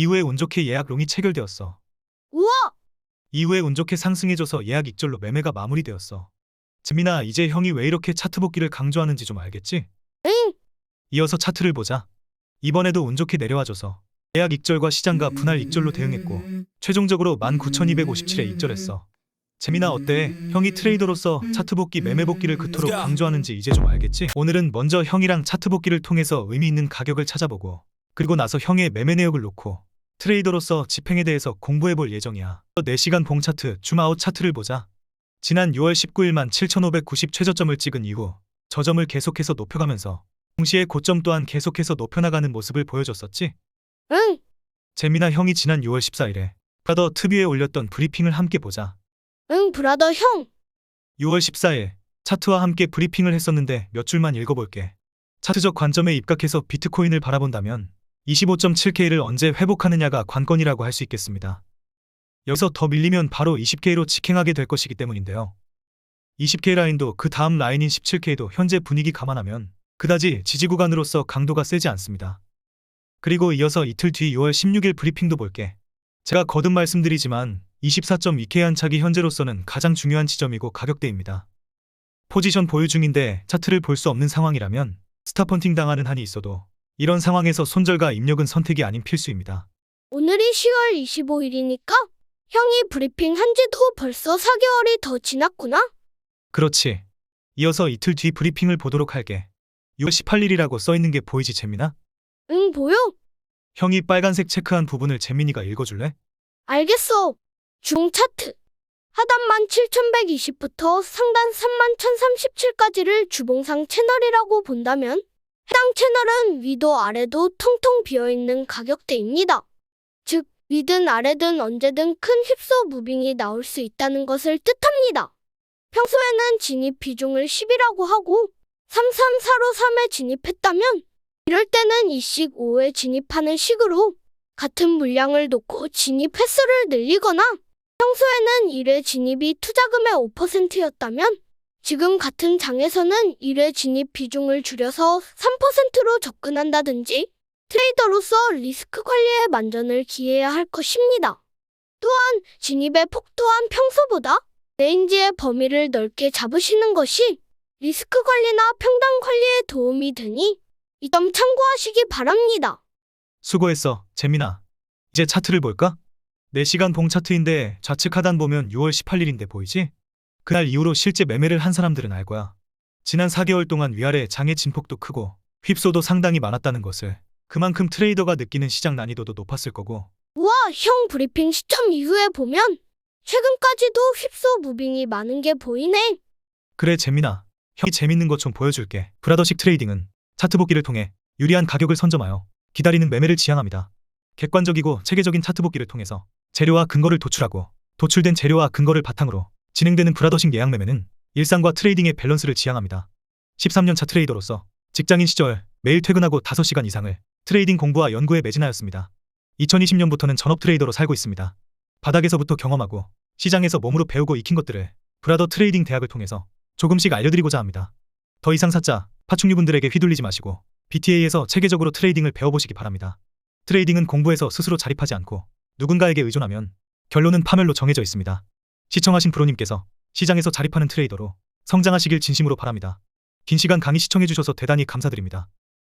이후에 운 좋게 예약 롱이 체결되었어. 우와! 이후에 운 좋게 상승해줘서 예약 익절로 매매가 마무리되었어. 재민아, 이제 형이 왜 이렇게 차트 복귀를 강조하는지 좀 알겠지? 응! 이어서 차트를 보자. 이번에도 운 좋게 내려와줘서 예약 익절과 시장가 분할 익절로 대응했고 최종적으로 19,257에 익절했어. 재민아 어때? 형이 트레이더로서 차트 복귀 매매 복귀를 그토록 강조하는지 이제 좀 알겠지? 오늘은 먼저 형이랑 차트 복귀를 통해서 의미 있는 가격을 찾아보고 그리고 나서 형의 매매 내역을 놓고 트레이더로서 집행에 대해서 공부해 볼 예정이야. 4시간 봉 차트, 줌아웃 차트를 보자. 지난 6월 19일만 7,590 최저점을 찍은 이후 저점을 계속해서 높여가면서 동시에 고점 또한 계속해서 높여나가는 모습을 보여줬었지. 응! 재민아 형이 지난 6월 14일에 브라더 트비에 올렸던 브리핑을 함께 보자. 응, 브라더 형! 6월 14일 차트와 함께 브리핑을 했었는데 몇 줄만 읽어볼게. 차트적 관점에 입각해서 비트코인을 바라본다면 25.7K를 언제 회복하느냐가 관건이라고 할 수 있겠습니다. 여기서 더 밀리면 바로 20K로 직행하게 될 것이기 때문인데요. 20K 라인도 그 다음 라인인 17K도 현재 분위기 감안하면 그다지 지지 구간으로서 강도가 세지 않습니다. 그리고 이어서 이틀 뒤 6월 16일 브리핑도 볼게. 제가 거듭 말씀드리지만 24.2K 안착이 현재로서는 가장 중요한 지점이고 가격대입니다. 포지션 보유 중인데 차트를 볼 수 없는 상황이라면 스타펀팅 당하는 한이 있어도 이런 상황에서 손절과 입력은 선택이 아닌 필수입니다. 오늘이 10월 25일이니까 형이 브리핑 한 지도 벌써 4개월이 더 지났구나? 그렇지. 이어서 이틀 뒤 브리핑을 보도록 할게. 6월 18일이라고 써 있는 게 보이지 재민아? 응, 보여? 형이 빨간색 체크한 부분을 재민이가 읽어줄래? 알겠어. 중 차트. 하단 17,120부터 상단 31,037까지를 주봉상 채널이라고 본다면 해당 채널은 위도 아래도 통통 비어있는 가격대입니다. 즉, 위든 아래든 언제든 큰 휩소 무빙이 나올 수 있다는 것을 뜻합니다. 평소에는 진입 비중을 10이라고 하고 334로 3에 진입했다면 이럴 때는 이식 5에 진입하는 식으로 같은 물량을 놓고 진입 횟수를 늘리거나 평소에는 1회 진입이 투자금의 5%였다면 지금 같은 장에서는 1회 진입 비중을 줄여서 3%로 접근한다든지 트레이더로서 리스크 관리에 만전을 기해야 할 것입니다. 또한 진입의 폭 또한 평소보다 레인지의 범위를 넓게 잡으시는 것이 리스크 관리나 평단 관리에 도움이 되니 이 점 참고하시기 바랍니다. 수고했어, 재민아. 이제 차트를 볼까? 4시간 봉 차트인데 좌측 하단 보면 6월 18일인데 보이지? 그날 이후로 실제 매매를 한 사람들은 알 거야. 지난 4개월 동안 위아래 장의 진폭도 크고 휩소도 상당히 많았다는 것을 그만큼 트레이더가 느끼는 시장 난이도도 높았을 거고 우와, 형 브리핑 시점 이후에 보면 최근까지도 휩소 무빙이 많은 게 보이네. 그래 재민아 형이 재밌는 것 좀 보여줄게 브라더식 트레이딩은 차트 복귀를 통해 유리한 가격을 선점하여 기다리는 매매를 지향합니다 객관적이고 체계적인 차트 복귀를 통해서 재료와 근거를 도출하고 도출된 재료와 근거를 바탕으로 진행되는 브라더식 예약 매매는 일상과 트레이딩의 밸런스를 지향합니다 13년차 트레이더로서 직장인 시절 매일 퇴근하고 5시간 이상을 트레이딩 공부와 연구에 매진하였습니다 2020년부터는 전업 트레이더로 살고 있습니다 바닥에서부터 경험하고 시장에서 몸으로 배우고 익힌 것들을 브라더 트레이딩 대학을 통해서 조금씩 알려드리고자 합니다. 더 이상 사자, 파충류분들에게 휘둘리지 마시고 BTA에서 체계적으로 트레이딩을 배워보시기 바랍니다. 트레이딩은 공부에서 스스로 자립하지 않고 누군가에게 의존하면 결론은 파멸로 정해져 있습니다. 시청하신 프로님께서 시장에서 자립하는 트레이더로 성장하시길 진심으로 바랍니다. 긴 시간 강의 시청해주셔서 대단히 감사드립니다.